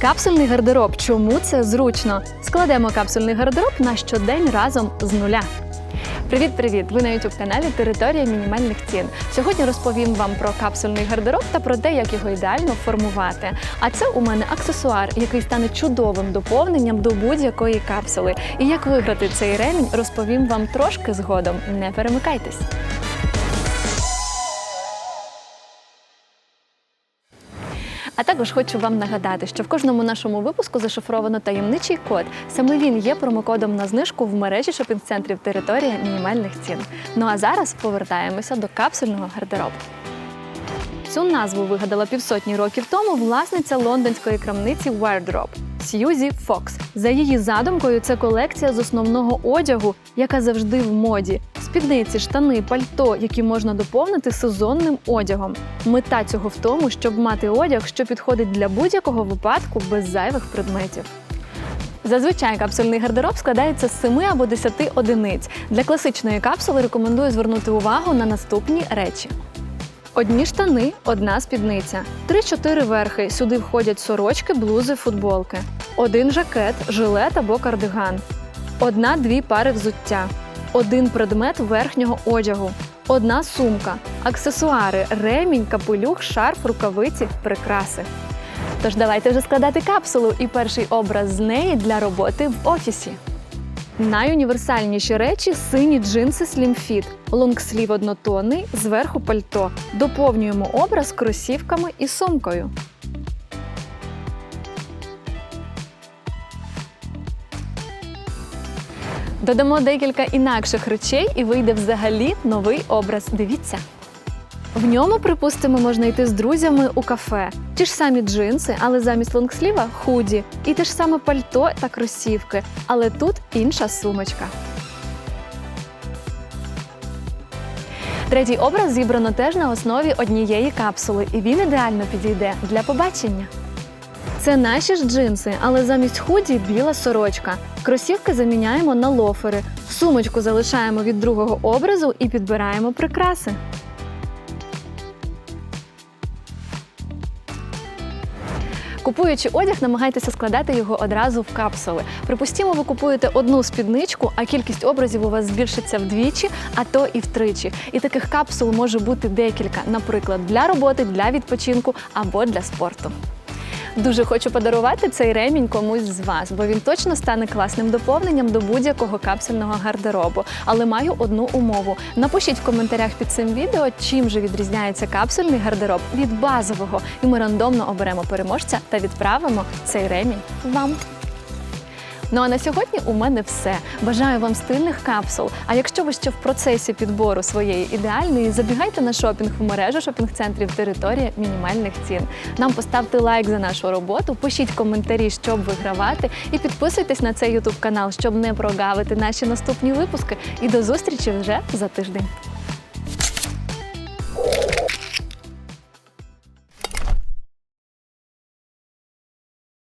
Капсульний гардероб. Чому це зручно? Складемо капсульний гардероб на щодень разом з нуля. Привіт-привіт! Ви на youtube каналі Територія мінімальних цін. Сьогодні розповім вам про капсульний гардероб та про те, як його ідеально формувати. А це у мене аксесуар, який стане чудовим доповненням до будь-якої капсули. І як виграти цей ремінь, розповім вам трошки згодом. Не перемикайтесь. А також хочу вам нагадати, що в кожному нашому випуску зашифровано таємничий код. Саме він є промокодом на знижку в мережі шопінг-центрів Територія мінімальних цін. Ну а зараз повертаємося до капсульного гардеробу. Цю назву вигадала півсотні років тому власниця лондонської крамниці Wardrobe Сьюзі Фокс. За її задумкою, це колекція з основного одягу, яка завжди в моді. Спідниці, штани, пальто, які можна доповнити сезонним одягом. Мета цього в тому, щоб мати одяг, що підходить для будь-якого випадку без зайвих предметів. Зазвичай капсульний гардероб складається з 7 або 10 одиниць. Для класичної капсули рекомендую звернути увагу на наступні речі. Одні штани, одна спідниця, 3-4 верхи. Сюди входять сорочки, блузи, футболки, один жакет, жилет або кардиган, одна-дві пари взуття, один предмет верхнього одягу, одна сумка, аксесуари, ремінь, капелюх, шарф, рукавиці, прикраси. Тож давайте вже складати капсулу і перший образ з неї для роботи в офісі. Найуніверсальніші речі сині джинси Slim Fit, лонгслів однотонний, зверху пальто. Доповнюємо образ кросівками і сумкою. Додамо декілька інакших речей і вийде взагалі новий образ. Дивіться. В ньому, припустимо, можна йти з друзями у кафе. Ті ж самі джинси, але замість лонгсліва худі. І те ж саме пальто та кросівки. Але тут інша сумочка. Третій образ зібрано теж на основі однієї капсули, і він ідеально підійде для побачення. Це наші ж джинси, але замість худі біла сорочка. Кросівки заміняємо на лофери. Сумочку залишаємо від другого образу і підбираємо прикраси. Купуючи одяг, намагайтеся складати його одразу в капсули. Припустімо, ви купуєте одну спідничку, а кількість образів у вас збільшиться вдвічі, а то і втричі. І таких капсул може бути декілька, наприклад, для роботи, для відпочинку або для спорту. Дуже хочу подарувати цей ремінь комусь з вас, бо він точно стане класним доповненням до будь-якого капсульного гардеробу. Але маю одну умову: напишіть в коментарях під цим відео, чим же відрізняється капсульний гардероб від базового, і ми рандомно оберемо переможця та відправимо цей ремінь вам. Ну а на сьогодні у мене все. Бажаю вам стильних капсул. А якщо ви ще в процесі підбору своєї ідеальної, забігайте на шопінг в мережу шопінг-центрів Територія мінімальних цін. Нам поставте лайк за нашу роботу, пишіть коментарі, щоб вигравати, і підписуйтесь на цей ютуб канал, щоб не прогавити наші наступні випуски. І до зустрічі вже за тиждень.